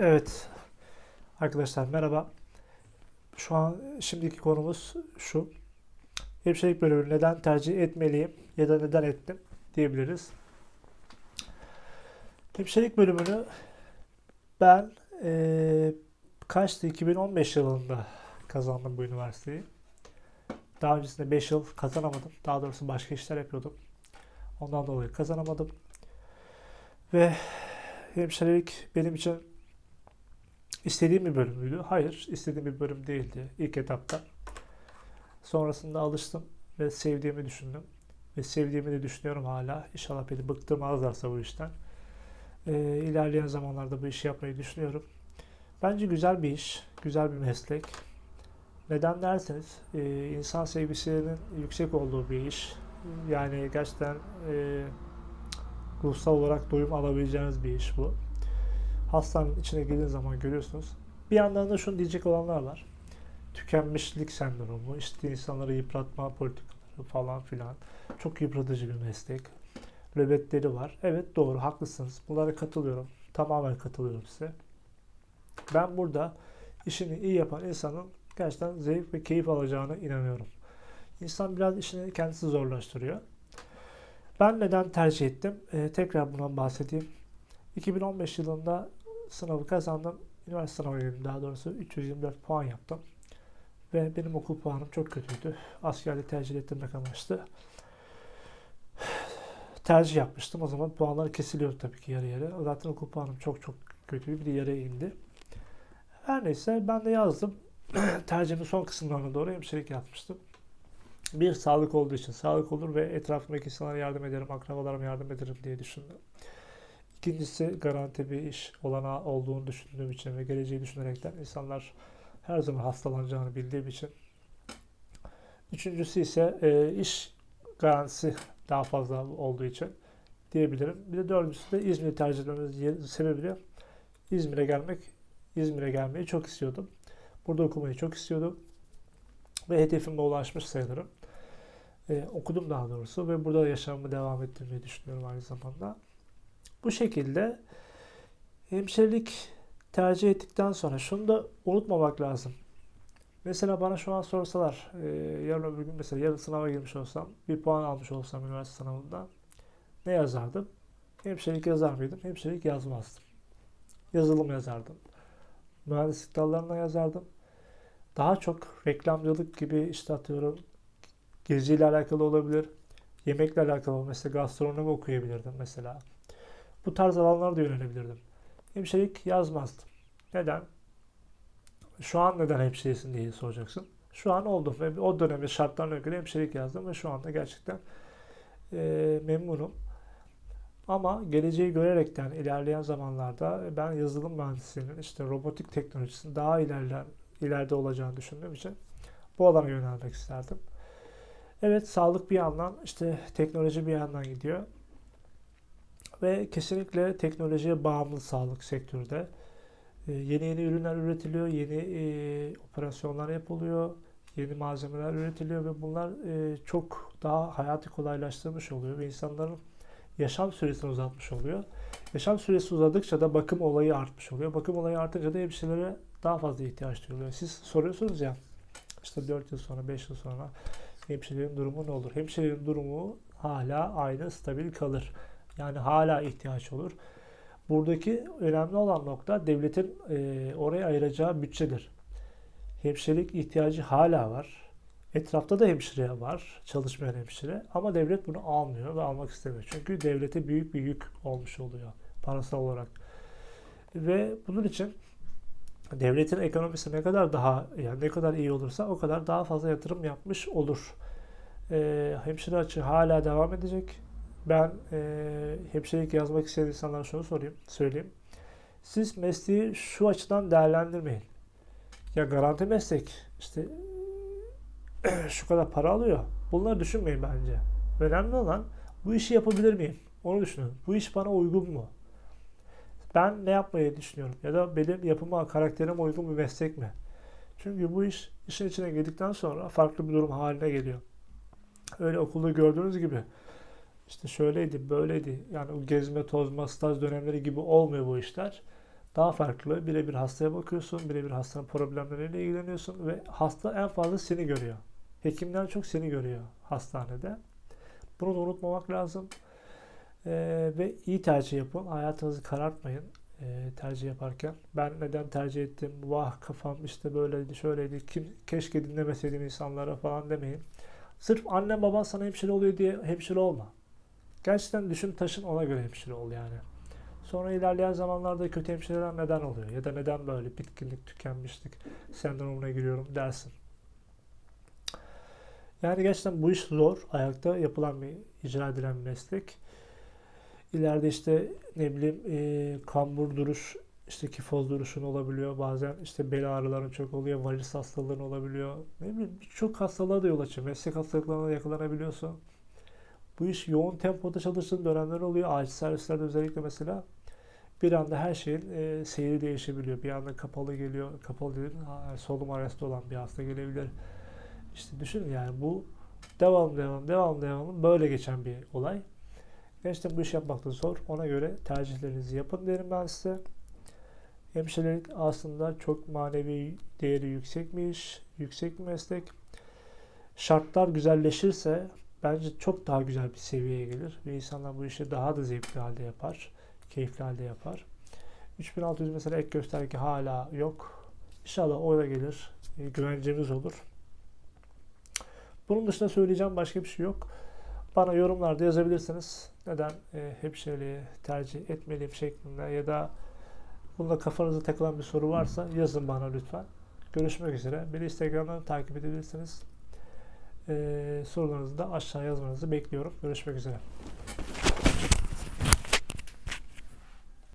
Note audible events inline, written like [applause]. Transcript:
Evet. Arkadaşlar merhaba. Şu an şimdiki konumuz şu. Hemşirelik bölümünü neden tercih etmeliyim ya da neden ettim diyebiliriz. Hemşirelik bölümünü ben eee kaçtı 2015 yılında kazandım bu üniversiteyi. Daha öncesinde 5 yıl kazanamadım. Daha doğrusu başka işler yapıyordum. Ondan dolayı kazanamadım. Ve hemşirelik benim için İstediğim bir bölüm müydü? Hayır, istediğim bir bölüm değildi ilk etapta. Sonrasında alıştım ve sevdiğimi düşündüm. Ve sevdiğimi de düşünüyorum hala. İnşallah beni bıktırmazlarsa bu işten. Ee, ilerleyen zamanlarda bu işi yapmayı düşünüyorum. Bence güzel bir iş, güzel bir meslek. Neden derseniz, e, insan sevgisinin yüksek olduğu bir iş. Yani gerçekten e, ruhsal olarak doyum alabileceğiniz bir iş bu hastanın içine girdiğiniz zaman görüyorsunuz. Bir yandan da şunu diyecek olanlar var. Tükenmişlik sendromu, işte insanları yıpratma politikaları falan filan. Çok yıpratıcı bir meslek. Nöbetleri var. Evet doğru haklısınız. Bunlara katılıyorum. Tamamen katılıyorum size. Ben burada işini iyi yapan insanın gerçekten zevk ve keyif alacağına inanıyorum. İnsan biraz işini kendisi zorlaştırıyor. Ben neden tercih ettim? Ee, tekrar bundan bahsedeyim. 2015 yılında sınavı kazandım. Üniversite sınavı girdim daha doğrusu. 324 puan yaptım. Ve benim okul puanım çok kötüydü. Askerliği tercih ettirmek amaçlı. Tercih yapmıştım. O zaman puanlar kesiliyor tabii ki yarı yarı. Zaten okul puanım çok çok kötü. Bir de yarıya indi. Her neyse ben de yazdım. [clears throat] Tercihimin son kısımlarına doğru hemşirelik yapmıştım. Bir sağlık olduğu için sağlık olur ve etrafımdaki insanlara yardım ederim, akrabalarıma yardım ederim diye düşündüm. İkincisi garanti bir iş olana olduğunu düşündüğüm için ve geleceği düşünerekten insanlar her zaman hastalanacağını bildiğim için. Üçüncüsü ise e, iş garantisi daha fazla olduğu için diyebilirim. Bir de dördüncüsü de İzmir'i tercih etmemin sebebi İzmir'e gelmek, İzmir'e gelmeyi çok istiyordum. Burada okumayı çok istiyordum. Ve hedefime ulaşmış sayılırım. Ee, okudum daha doğrusu ve burada yaşamımı devam ettirmeyi düşünüyorum aynı zamanda. Bu şekilde hemşirelik tercih ettikten sonra şunu da unutmamak lazım. Mesela bana şu an sorsalar, e, yarın öbür gün mesela yarın sınava girmiş olsam, bir puan almış olsam üniversite sınavında ne yazardım? Hemşirelik yazar mıydım? Hemşirelik yazmazdım. Yazılım yazardım. Mühendislik dallarına yazardım. Daha çok reklamcılık gibi işte atıyorum geziyle alakalı olabilir. Yemekle alakalı mesela gastronomi okuyabilirdim mesela. Bu tarz alanlara da yönelebilirdim. Hemşirelik yazmazdım. Neden? Şu an neden hemşiresin diye soracaksın. Şu an oldum ve o dönemin şartlarına göre hemşirelik yazdım ve şu anda gerçekten e, memnunum. Ama geleceği görerekten ilerleyen zamanlarda ben yazılım mühendisliğinin işte robotik teknolojisinin daha ilerler, ileride olacağını düşündüğüm için bu alana yönelmek isterdim. Evet sağlık bir yandan işte teknoloji bir yandan gidiyor ve kesinlikle teknolojiye bağımlı sağlık sektörde. E, yeni yeni ürünler üretiliyor, yeni e, operasyonlar yapılıyor, yeni malzemeler üretiliyor ve bunlar e, çok daha hayatı kolaylaştırmış oluyor ve insanların yaşam süresini uzatmış oluyor. Yaşam süresi uzadıkça da bakım olayı artmış oluyor. Bakım olayı artınca da hemşirelere daha fazla ihtiyaç duyuluyor. Siz soruyorsunuz ya işte 4 yıl sonra 5 yıl sonra hemşirelerin durumu ne olur? Hemşirelerin durumu hala aynı stabil kalır. Yani hala ihtiyaç olur. Buradaki önemli olan nokta devletin e, oraya ayıracağı bütçedir. Hemşirelik ihtiyacı hala var. Etrafta da hemşire var, çalışmayan hemşire. Ama devlet bunu almıyor ve almak istemiyor. Çünkü devlete büyük bir yük olmuş oluyor parasal olarak. Ve bunun için devletin ekonomisi ne kadar daha yani ne kadar iyi olursa o kadar daha fazla yatırım yapmış olur. E, hemşire açığı hala devam edecek ben e, hemşirelik yazmak isteyen insanlara şunu sorayım, söyleyeyim. Siz mesleği şu açıdan değerlendirmeyin. Ya garanti meslek, işte [clears throat] şu kadar para alıyor. Bunları düşünmeyin bence. Önemli olan bu işi yapabilir miyim? Onu düşünün. Bu iş bana uygun mu? Ben ne yapmayı düşünüyorum? Ya da benim yapıma, karakterime uygun bir meslek mi? Çünkü bu iş işin içine girdikten sonra farklı bir durum haline geliyor. Öyle okulda gördüğünüz gibi işte şöyleydi, böyleydi. Yani o gezme, tozma, staj dönemleri gibi olmuyor bu işler. daha farklı. Birebir hastaya bakıyorsun, birebir hastanın problemleriyle ilgileniyorsun ve hasta en fazla seni görüyor. Hekimden çok seni görüyor hastanede. Bunu da unutmamak lazım. Ee, ve iyi tercih yapın. Hayatınızı karartmayın e, tercih yaparken. Ben neden tercih ettim? Vah kafam işte böyleydi, şöyleydi. Kim, keşke dinlemeseydim insanlara falan demeyin. Sırf annem baban sana hemşire oluyor diye hemşire olma. Gerçekten düşün taşın ona göre hemşire ol yani. Sonra ilerleyen zamanlarda kötü hemşireler neden oluyor? Ya da neden böyle bitkinlik, tükenmişlik sendromuna giriyorum dersin. Yani gerçekten bu iş zor. Ayakta yapılan bir, icra edilen bir meslek. İleride işte ne bileyim e, kambur duruş, işte kifoz duruşun olabiliyor. Bazen işte bel ağrıların çok oluyor. Varis hastalığın olabiliyor. Ne bileyim birçok hastalığa da yol açıyor. Meslek hastalıklarına yakalanabiliyorsun. Bu iş yoğun tempoda çalıştığın dönemler oluyor. Acil servislerde özellikle mesela bir anda her şeyin e, seyri değişebiliyor. Bir anda kapalı geliyor. Kapalı ha, solunum arresti olan bir hasta gelebilir. İşte düşünün yani bu devam devam devam devam böyle geçen bir olay. Gerçekten bu iş yapmak da zor. Ona göre tercihlerinizi yapın derim ben size. Hemşirelik aslında çok manevi değeri yüksek bir iş, yüksek bir meslek. Şartlar güzelleşirse bence çok daha güzel bir seviyeye gelir ve insanlar bu işi daha da zevkli halde yapar, keyifli halde yapar. 3600 mesela ek gösterge hala yok. İnşallah o da gelir. E, güvencemiz olur. Bunun dışında söyleyeceğim başka bir şey yok. Bana yorumlarda yazabilirsiniz. Neden e, hemşireliği tercih etmeliyim şeklinde ya da bunda kafanıza takılan bir soru varsa yazın bana lütfen. Görüşmek üzere. Beni Instagram'dan takip edebilirsiniz. E, sorularınızı da aşağı yazmanızı bekliyorum. Görüşmek üzere.